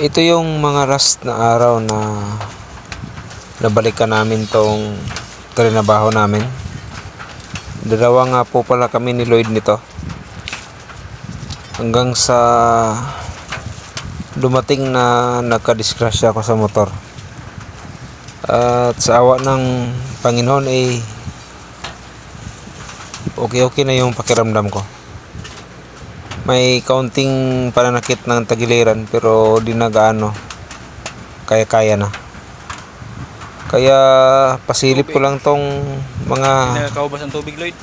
Ito yung mga last na araw na nabalikan namin tong trinabaho namin. Dalawa nga po pala kami ni Lloyd nito. Hanggang sa dumating na nagkadisgrasya ako sa motor. At sa awa ng Panginoon ay okay-okay na yung pakiramdam ko. May kaunting pananakit ng tagiliran pero di na gaano kaya-kaya na. Kaya pasilip ko lang tong mga Nakakaubas ang tubig, Lloyd.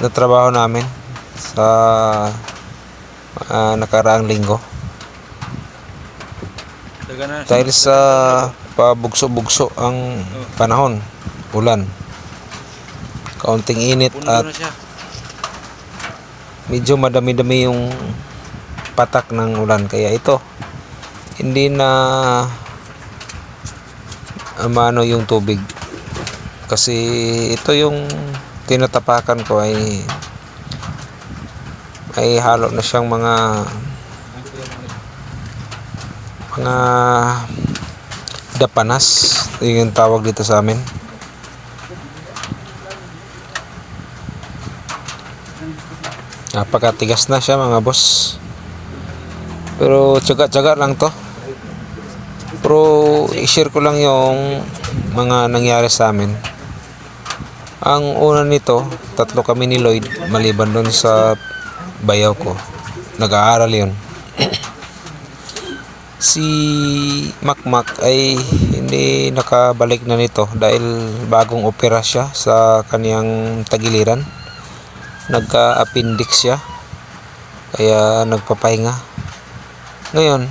na trabaho namin sa ah, nakaraang linggo. Na. Dahil sa pabugso-bugso ang panahon, ulan, kaunting init at. Medyo madami-dami yung patak ng ulan. Kaya ito hindi na amano yung tubig. Kasi ito yung tinatapakan ko ay ay halo na siyang mga mga dapanas. Yun yung tawag dito sa amin napakatigas na siya mga boss. Pero tsaga-tsaga lang to. Pero i-share ko lang yung mga nangyari sa amin. Ang una nito tatlo kami ni Lloyd maliban doon sa bayaw ko. Nag-aaral yun. Si Makmak ay hindi nakabalik na nito dahil bagong opera siya sa kaniyang tagiliran nagka-appendix siya. Kaya nagpapahinga. Ngayon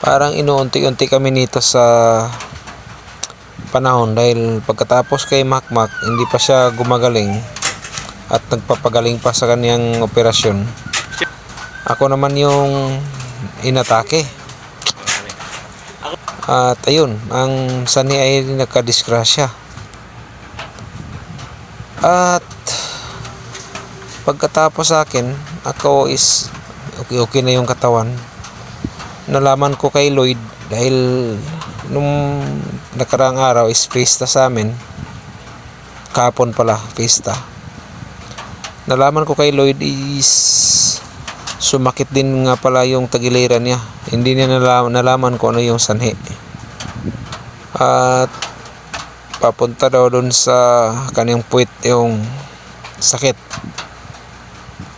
parang inuunti-unti kami nito sa panahon dahil pagkatapos kay Makmak hindi pa siya gumagaling at nagpapagaling pa sa kaniyang operasyon. Ako naman yung inatake. At ayun ang sani ay nagkadisgrasya. At pagkatapos sa akin ako is okay okay na yung katawan. Nalaman ko kay Lloyd dahil nung nakaraang araw is pista sa amin. Kapon pala pista nalaman ko kay Lloyd is sumakit din nga pala yung tagiliran niya. Hindi niya nalaman, nalaman ko ano yung sanhi. At papunta daw doon sa kanyang puwit yung sakit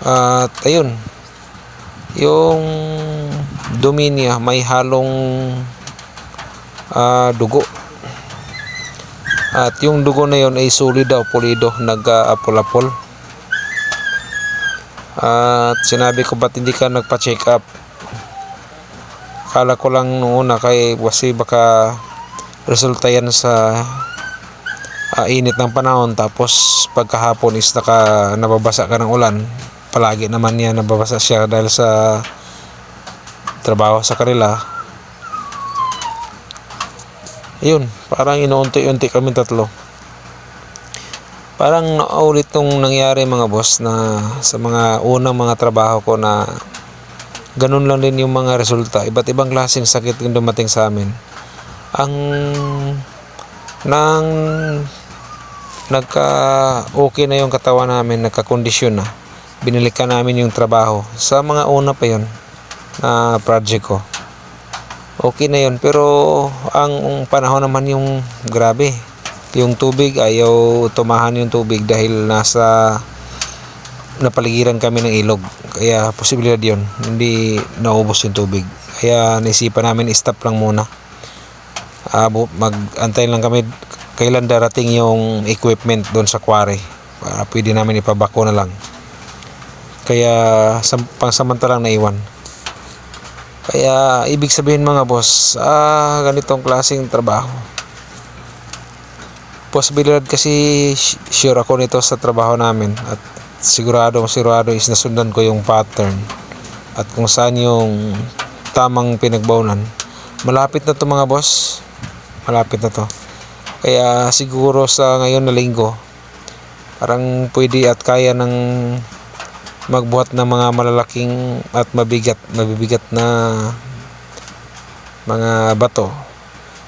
at ayun, yung dumi niya may halong ah, dugo. At yung dugo na yon ay sulit daw, pulido, nag-apol-apol. At sinabi ko ba't hindi ka nagpa-check up? Kala ko lang noon una kay kasi baka resulta yan sa ah, init ng panahon tapos pagkahapon is naka nababasa ka ng ulan palagi naman niya nababasa siya dahil sa trabaho sa kanila. Yun parang inuunti-unti kami tatlo. Parang naulit nung nangyari mga boss na sa mga unang mga trabaho ko na ganun lang din yung mga resulta. Iba't ibang klaseng sakit yung dumating sa amin. Ang nang nagka okay na yung katawan namin nagka-kondisyon na binalikan namin yung trabaho. Sa mga una pa yon na project ko. Okay na yun. Pero ang panahon naman yung grabe. Yung tubig ayaw tumahan yung tubig dahil nasa napaligiran kami ng ilog. Kaya posibilidad yun hindi naubos yung tubig. Kaya naisipan namin stop lang muna. Abo, mag-antay lang kami kailan darating yung equipment doon sa quarry. Para pwede namin ipabako na lang kaya sam- pansamantalang naiwan. Kaya ibig sabihin mga boss ah ganitong klaseng trabaho. Posibilidad kasi sure ako nito sa trabaho namin at sigurado sigurado is nasundan ko yung pattern. At kung saan yung tamang pinagbaunan. Malapit na to mga boss. Malapit na to. Kaya siguro sa ngayon na linggo parang pwede at kaya ng magbuhat ng mga malalaking at mabigat mabibigat na mga bato.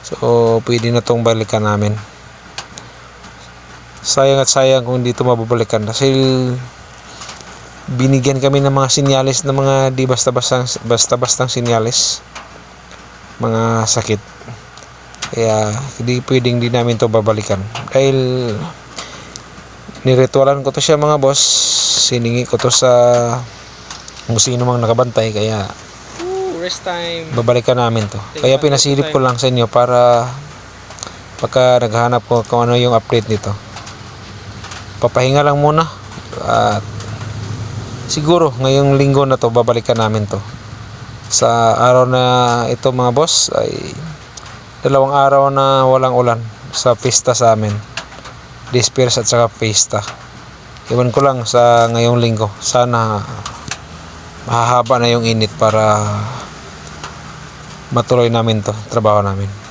So, pwede na tong balikan namin. Sayang at sayang kung hindi ito mababalikan. Dahil binigyan kami ng mga sinyalis na mga di basta-bastang basta-bastang sinyalis. Mga sakit. Kaya hindi pwedeng di namin to babalikan. Dahil niritualan ko to siya mga boss. Siningi ko to sa kung sino mang nakabantay. Kaya Ooh, rest time. babalikan namin to. Take Kaya pinasilip ko lang sa inyo para pagka naghahanap ko kung ano yung update nito. Papahinga lang muna. At siguro ngayong linggo na to babalikan namin to. Sa araw na ito mga boss ay dalawang araw na walang ulan sa pista sa amin. Disperse at saka pista. Iwan ko lang sa ngayong linggo. Sana mahahaba na yung init para matuloy namin to, trabaho namin.